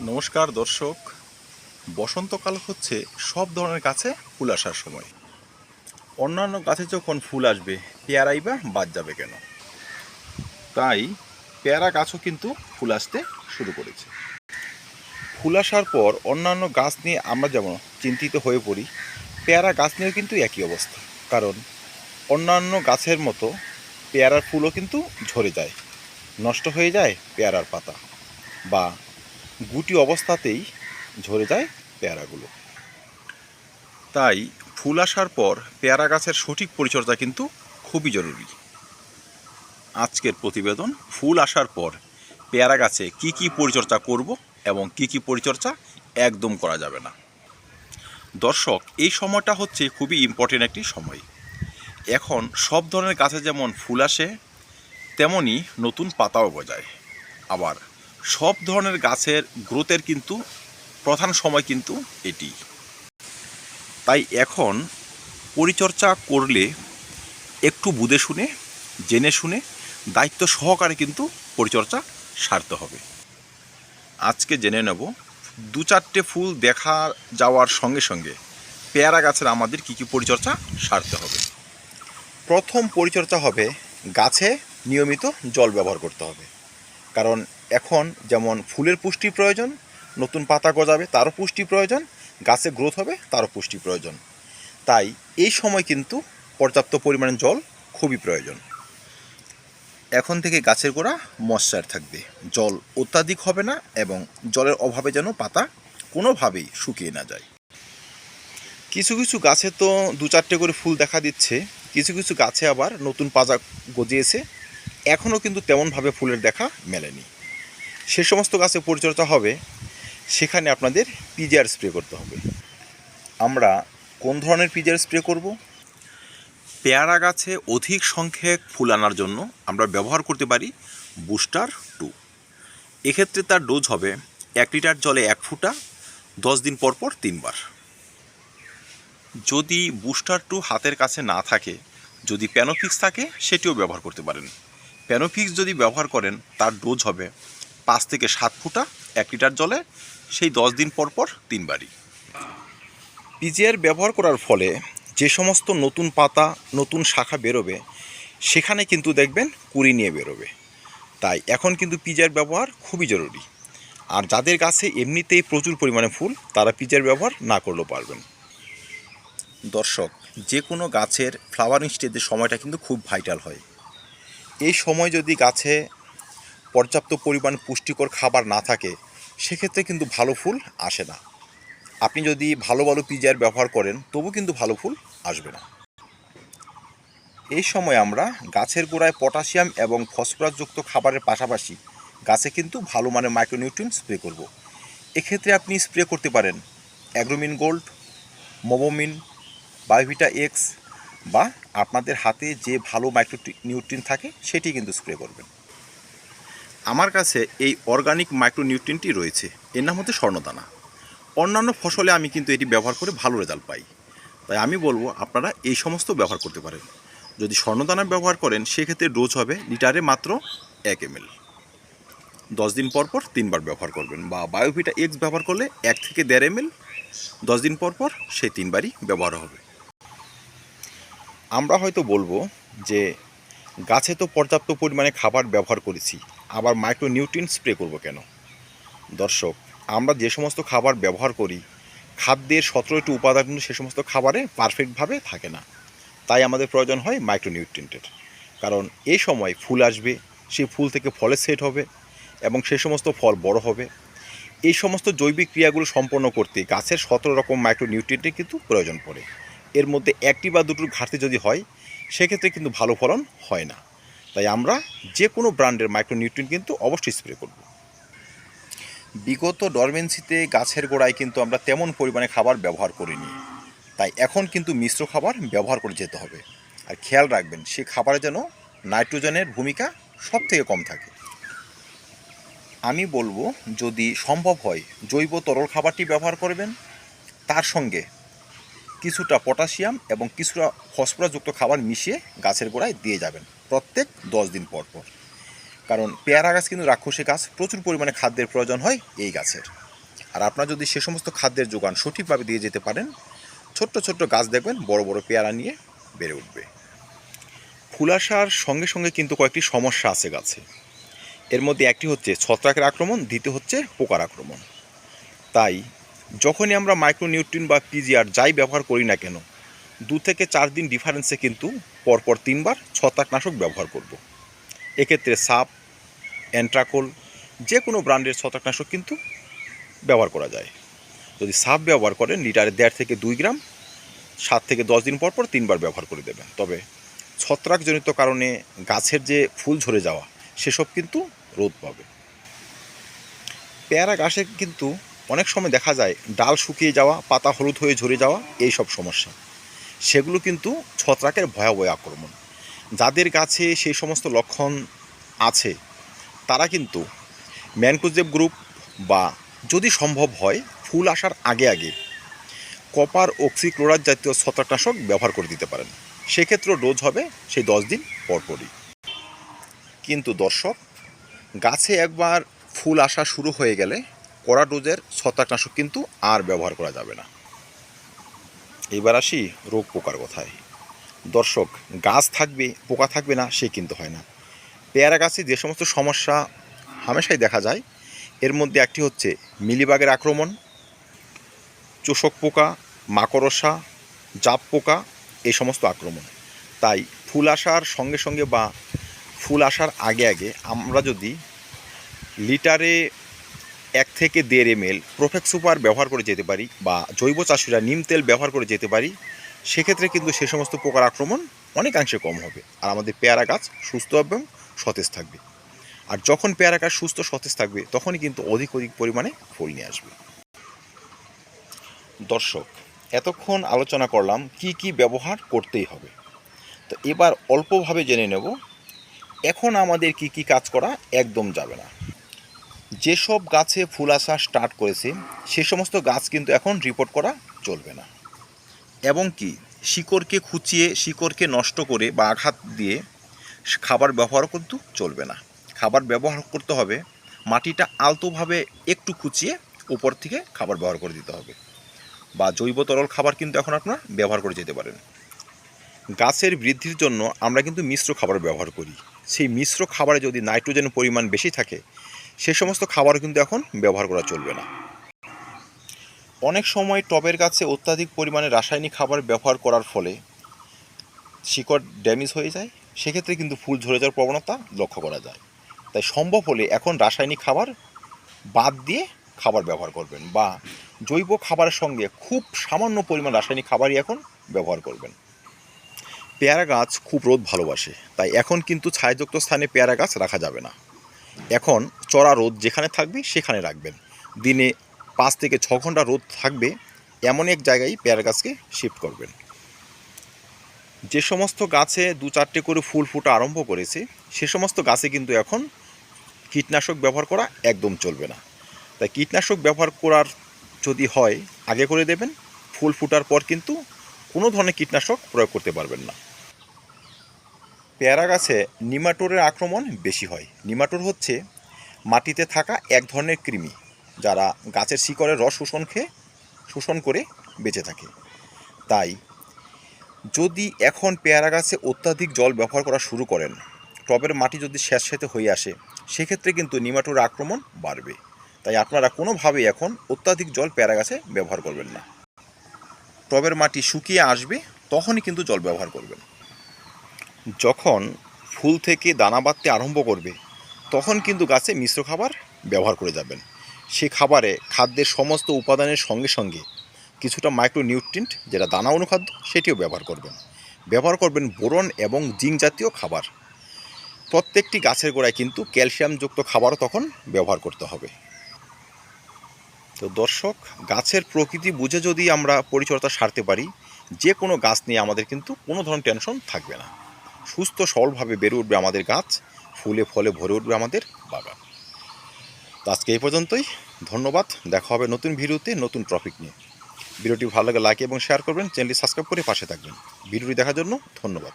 নমস্কার, দর্শক। বসন্তকাল হচ্ছে সব ধরনের গাছে ফুল আসার সময়। অন্যান্য গাছে যখন ফুল আসবে, পেয়ারাই বা বাদ যাবে কেন? তাই পেয়ারা গাছও কিন্তু ফুল আসতে শুরু করেছে। ফুল আসার পর অন্যান্য গাছ নিয়ে আমরা যেমন চিন্তিত হয়ে পড়ি, পেয়ারা গাছ নিয়েও কিন্তু একই অবস্থা। কারণ অন্যান্য গাছের মতো পেয়ারার ফুলও কিন্তু ঝরে যায়, নষ্ট হয়ে যায় পেয়ারার পাতা বা গুটি অবস্থাতেই ঝরে যায় পেয়ারাগুলো। তাই ফুল আসার পর পেয়ারা গাছের সঠিক পরিচর্যা কিন্তু খুবই জরুরি। আজকের প্রতিবেদন, ফুল আসার পর পেয়ারা গাছে কি কি পরিচর্যা করব এবং কি কি পরিচর্যা একদম করা যাবে না। দর্শক, এই সময়টা হচ্ছে খুবই ইম্পর্টেন্ট একটি সময়। এখন সব ধরনের গাছে যেমন ফুল আসে, তেমনি নতুন পাতাও গজায়। আবার সব ধরনের গাছের গ্রোথের কিন্তু প্রধান সময় কিন্তু এটি। তাই এখন পরিচর্যা করলে একটু বুঝে শুনে, জেনে শুনে দায়িত্ব সহকারে কিন্তু পরিচর্যা সারতে হবে। আজকে জেনে নেব, দু চারটে ফুল দেখা যাওয়ার সঙ্গে সঙ্গে পেয়ারা গাছের আমাদের কী কী পরিচর্যা সারতে হবে। প্রথম পরিচর্যা হবে গাছে নিয়মিত জল ব্যবহার করতে হবে। কারণ এখন যেমন ফুলের পুষ্টি প্রয়োজন, নতুন পাতা গজাবে তারও পুষ্টি প্রয়োজন, গাছে গ্রোথ হবে তারও পুষ্টি প্রয়োজন। তাই এই সময় কিন্তু পর্যাপ্ত পরিমাণে জল খুবই প্রয়োজন। এখন থেকে গাছের গোড়া মশ্চার থাকবে। জল অত্যাধিক হবে না এবং জলের অভাবে যেন পাতা কোনোভাবেই শুকিয়ে না যায়। কিছু কিছু গাছে তো দু চারটে করে ফুল দেখা দিচ্ছে, কিছু কিছু গাছে আবার নতুন পাতা গজিয়েছে। এখনও কিন্তু তেমনভাবে ফুলের দেখা মেলেনি। সে সমস্ত গাছে পরিচর্যা হবে, সেখানে আপনাদের পিজিআর স্প্রে করতে হবে। আমরা কোন ধরনের পিজিআর স্প্রে করব? পেয়ারা গাছে অধিক সংখ্যক ফুল আনার জন্য আমরা ব্যবহার করতে পারি বুস্টার টু। এক্ষেত্রে তার ডোজ হবে এক লিটার জলে এক ফুটা, দশ দিন পর পর তিনবার। যদি বুস্টার টু হাতের কাছে না থাকে, যদি প্যানোফিক্স থাকে, সেটিও ব্যবহার করতে পারেন। প্যানোফিক্স যদি ব্যবহার করেন, তার ডোজ হবে পাঁচ থেকে সাত ফুটা এক লিটার জলে, সেই দশ দিন পর পর তিনবারই। পিজিআর ব্যবহার করার ফলে যে সমস্ত নতুন পাতা, নতুন শাখা বেরোবে, সেখানে কিন্তু দেখবেন কুড়ি নিয়ে বেরোবে। তাই এখন কিন্তু পিজার ব্যবহার খুবই জরুরি। আর যাদের গাছে এমনিতেই প্রচুর পরিমাণে ফুল, তারা পিজার ব্যবহার না করলেও পারবেন। দর্শক, যে কোনো গাছের ফ্লাওয়ারিং স্টেজের সময়টা কিন্তু খুব ভাইটাল হয়। এই সময় যদি গাছে পর্যাপ্ত পরিমাণ পুষ্টিকর খাবার না থাকে, সেক্ষেত্রে কিন্তু ভালো ফুল আসে না। আপনি যদি ভালো ভালো পিজার ব্যবহার করেন, তবু কিন্তু ভালো ফুল আসবে না। এই সময় আমরা গাছের গোড়ায় পটাশিয়াম এবং ফসফরাসযুক্ত খাবারের পাশাপাশি গাছে কিন্তু ভালো মানের মাইক্রোনিউট্রিন স্প্রে করব। এক্ষেত্রে আপনি স্প্রে করতে পারেন Agromin gold Mobomin Biovita X বা আপনাদের হাতে যে ভালো মাইক্রো নিউট্রিন থাকে, সেটি কিন্তু স্প্রে করবেন। আমার কাছে এই অর্গানিক মাইক্রোনিউট্রিনটি রয়েছে। এর নাম হচ্ছে স্বর্ণদানা। অন্যান্য ফসলে আমি কিন্তু এটি ব্যবহার করে ভালো রেজাল্ট পাই। তাই আমি বলব, আপনারা এই সমস্ত ব্যবহার করতে পারেন। যদি স্বর্ণদানা ব্যবহার করেন, সেক্ষেত্রে ডোজ হবে লিটারে মাত্র এক এম দশ দিন পর পর তিনবার ব্যবহার করবেন বা বায়োভিটা এক্স ব্যবহার করলে এক থেকে দেড় এম এল দশ দিন পর পর সেই তিনবারই ব্যবহার হবে। আমরা হয়তো বলব যে, গাছে তো পর্যাপ্ত পরিমাণে খাবার ব্যবহার করেছি। আবার মাইক্রো নিউট্রিন স্প্রে করব কেন? দর্শক, আমরা যে সমস্ত খাবার ব্যবহার করি, খাদ্যের সতেরোটি উপাদান কিন্তু সে সমস্ত খাবারে পারফেক্টভাবে থাকে না। তাই আমাদের প্রয়োজন হয় মাইক্রোনিউট্রিয়েন্টের কারণ এই সময় ফুল আসবে সেই ফুল থেকে ফলের সেট হবে এবং সে সমস্ত ফল বড় হবে। এই সমস্ত জৈবিক ক্রিয়াগুলো সম্পন্ন করতে গাছের সতেরো রকম মাইক্রোনিউট্রিয়েন্টের কিন্তু প্রয়োজন পড়ে। এর মধ্যে একটি বা দুটোর ঘাটতি যদি হয়, সেক্ষেত্রে কিন্তু ভালো ফলন হয় না। তাই আমরা যে কোনো ব্র্যান্ডের মাইক্রোনিউট্রিয়েন্ট কিন্তু অবশ্যই স্প্রে করব। বিগত ডরমেন্সিতে গাছের গোড়ায় কিন্তু আমরা তেমন পরিমাণে খাবার ব্যবহার করিনি। তাই এখন কিন্তু মিশ্র খাবার ব্যবহার করে যেতে হবে। আর খেয়াল রাখবেন, সে খাবারে যেন নাইট্রোজেনের ভূমিকা সব থেকে কম থাকে। আমি বলব, যদি সম্ভব হয়, জৈব তরল খাবারটি ব্যবহার করবেন। তার সঙ্গে কিছুটা পটাশিয়াম এবং কিছুটা ফসফরাসযুক্ত খাবার মিশিয়ে গাছের গোড়ায় দিয়ে যাবেন। প্রত্যেক দশ দিন পর পর। কারণ পেয়ারা গাছ কিন্তু রাক্ষসী গাছ, প্রচুর পরিমাণে খাদ্যের প্রয়োজন হয় এই গাছের। আর আপনারা যদি সে সমস্ত খাদ্যের যোগান সঠিকভাবে দিয়ে যেতে পারেন, ছোট্ট ছোট্ট গাছ দেখবেন, বড় বড় পেয়ারা নিয়ে বেড়ে উঠবে। ফুল আসার সঙ্গে সঙ্গে কিন্তু কয়েকটি সমস্যা আছে গাছে। এর মধ্যে একটি হচ্ছে ছত্রাকের আক্রমণ, দ্বিতীয় হচ্ছে পোকার আক্রমণ। তাই যখনই আমরা মাইক্রোনিউট্রিন বা পিজিআর যাই ব্যবহার করি না কেন দু থেকে চার দিন ডিফারেন্সে কিন্তু পরপর তিনবার ছত্রাকনাশক ব্যবহার করব। এক্ষেত্রে সাপ অ্যান্ট্রাকোল যে কোনো ব্র্যান্ডের ছত্রাকনাশক কিন্তু ব্যবহার করা যায়। যদি সাপ ব্যবহার করেন, লিটারে দেড় থেকে দুই গ্রাম, সাত থেকে দশ দিন পর পর তিনবার ব্যবহার করে দেবেন। তবে ছত্রাকজনিত কারণে গাছের যে ফুল ঝরে যাওয়া, সেসব কিন্তু রোদ পাবে। পেয়ারা গাছে কিন্তু অনেক সময় দেখা যায়, ডাল শুকিয়ে যাওয়া, পাতা হলুদ হয়ে ঝরে যাওয়া এই সব সমস্যা। সেগুলো কিন্তু ছত্রাকের ভয়াবহ আক্রমণ। যাদের গাছে সেই সমস্ত লক্ষণ আছে, তারা কিন্তু ম্যানকোজেব গ্রুপ বা যদি সম্ভব হয়, ফুল আসার আগে আগে কপার অক্সিক্লোরাইড জাতীয় ছত্রাকনাশক ব্যবহার করে দিতে পারেন। সেক্ষেত্রে ডোজ হবে, সেই দশ দিন পরপরই। কিন্তু দর্শক, গাছে একবার ফুল আসা শুরু হয়ে গেলে কড়া ডোজের ছত্রাকনাশক কিন্তু আর ব্যবহার করা যাবে না। এবার আসি রোগ পোকার কথায়। দর্শক, গাছ থাকবে, পোকা থাকবে না, সে কিন্তু হয় না। পেয়ারা গাছে যে সমস্ত সমস্যা হামেশাই দেখা যায়, এর মধ্যে একটি হচ্ছে মিলিবাগের আক্রমণ, চোষক পোকা, মাকড়সা, জাপ পোকা, এই সমস্ত আক্রমণ। তাই ফুল আসার সঙ্গে সঙ্গে বা ফুল আসার আগে আগে আমরা যদি লিটারে এক থেকে দেড় এম এল প্রোফেক্স সুপার ব্যবহার করে যেতে পারি বা জৈব চাষিরা নিম তেল ব্যবহার করে যেতে পারি, সেক্ষেত্রে কিন্তু সে সমস্ত পোকার আক্রমণ অনেকাংশে কম হবে। আর আমাদের পেয়ারা গাছ সুস্থ এবং সতেজ থাকবে। আর যখন পেয়ারা গাছ সুস্থ, সতেজ থাকবে, তখনই কিন্তু অধিক অধিক পরিমাণে ফুল নিয়ে আসবে। দর্শক, এতক্ষণ আলোচনা করলাম কি কি ব্যবহার করতেই হবে। তো এবার অল্পভাবে জেনে নেব, এখন আমাদের কি কি কাজ করা একদম যাবে না। যেসব গাছে ফুল আসা স্টার্ট করেছে, সে সমস্ত গাছ কিন্তু এখন রিপোর্ট করা চলবে না। এবং কি, শিকড়কে খুঁচিয়ে, শিকড়কে নষ্ট করে বা আঘাত দিয়ে খাবার ব্যবহার কিন্তু চলবে না। খাবার ব্যবহার করতে হবে, মাটিটা আলতোভাবে একটু খুঁচিয়ে উপর থেকে খাবার ব্যবহার করে দিতে হবে। বা জৈব তরল খাবার কিন্তু এখন আপনারা ব্যবহার করে যেতে পারেন। গাছের বৃদ্ধির জন্য আমরা কিন্তু মিশ্র খাবার ব্যবহার করি। সেই মিশ্র খাবারে যদি নাইট্রোজেন পরিমাণ বেশি থাকে সে সমস্ত খাবার কিন্তু এখন ব্যবহার করা চলবে না। অনেক সময় টবের গাছে অত্যাধিক পরিমাণে রাসায়নিক খাবার ব্যবহার করার ফলে শিকড় ড্যামেজ হয়ে যায়। সেক্ষেত্রে কিন্তু ফুল ঝরে যাওয়ার প্রবণতা লক্ষ্য করা যায়। তাই সম্ভব হলে এখন রাসায়নিক খাবার বাদ দিয়ে খাবার ব্যবহার করবেন বা জৈব খাবারের সঙ্গে খুব সামান্য পরিমাণ রাসায়নিক খাবারই এখন ব্যবহার করবেন। পেয়ারা গাছ খুব রোদ ভালোবাসে, তাই এখন কিন্তু ছায়াযুক্ত স্থানে পেয়ারা গাছ রাখা যাবে না। এখন চড়া রোদ যেখানে থাকবে, সেখানে রাখবেন। দিনে পাঁচ থেকে ছ ঘণ্টা রোদ থাকবে এমন এক জায়গায় পেয়ারা গাছকে শিফট করবেন। যে সমস্ত গাছে দু চারটে করে ফুল ফুটা আরম্ভ করেছে, সে সমস্ত গাছে কিন্তু এখন কীটনাশক ব্যবহার করা একদম চলবে না। তাই কীটনাশক ব্যবহার করার যদি হয়, আগে করে দেবেন, ফুল ফুটার পর কিন্তু কোনো ধরনের কীটনাশক প্রয়োগ করতে পারবেন না। পেয়ারা গাছে নিমাটোরের আক্রমণ বেশি হয়। নিমাটোর হচ্ছে মাটিতে থাকা এক ধরনের কৃমি, যারা গাছের শিকড়ের রস শোষণ খেয়ে, শোষণ করে বেঁচে থাকে। তাই, যদি এখন পেয়ারা গাছে অত্যাধিক জল ব্যবহার করা শুরু করেন, টবের মাটি যদি স্যাঁতস্যাঁতে হয়ে আসে, সেক্ষেত্রে কিন্তু নিমাটোর আক্রমণ বাড়বে। তাই আপনারা কোনোভাবেই এখন অত্যাধিক জল পেয়ারা গাছে ব্যবহার করবেন না। টবের মাটি শুকিয়ে আসবে, তখনই কিন্তু জল ব্যবহার করবেন। যখন ফুল থেকে দানা বাঁধতে আরম্ভ করবে তখন কিন্তু গাছে মিশ্র খাবার ব্যবহার করে যাবেন। সে খাবারে খাদ্যের সমস্ত উপাদানের সঙ্গে সঙ্গে কিছুটা মাইক্রোনিউট্রিয়েন্ট যেটা দানা অনুখাদ্য, সেটিও ব্যবহার করবেন। ব্যবহার করবেন বোরন এবং জিঙ্ক জাতীয় খাবার। প্রত্যেকটি গাছের গোড়ায় কিন্তু ক্যালসিয়ামযুক্ত খাবারও তখন ব্যবহার করতে হবে। তো দর্শক, গাছের প্রকৃতি বুঝে যদি আমরা পরিচর্যা সারতে পারি যে কোনো গাছ নিয়ে আমাদের কিন্তু কোনো ধরনের টেনশন থাকবে না। সুস্থ সরলভাবে বেড়ে উঠবে আমাদের গাছ। ফুলে ফলে ভরে উঠবে আমাদের বাগান। তো আজকে এই পর্যন্তই। ধন্যবাদ। দেখা হবে নতুন ভিডিওতে নতুন টপিক নিয়ে। ভিডিওটি ভালো লাগে লাইক এবং শেয়ার করবেন। চ্যানেলটি সাবস্ক্রাইব করে পাশে থাকবেন। ভিডিওটি দেখার জন্য ধন্যবাদ।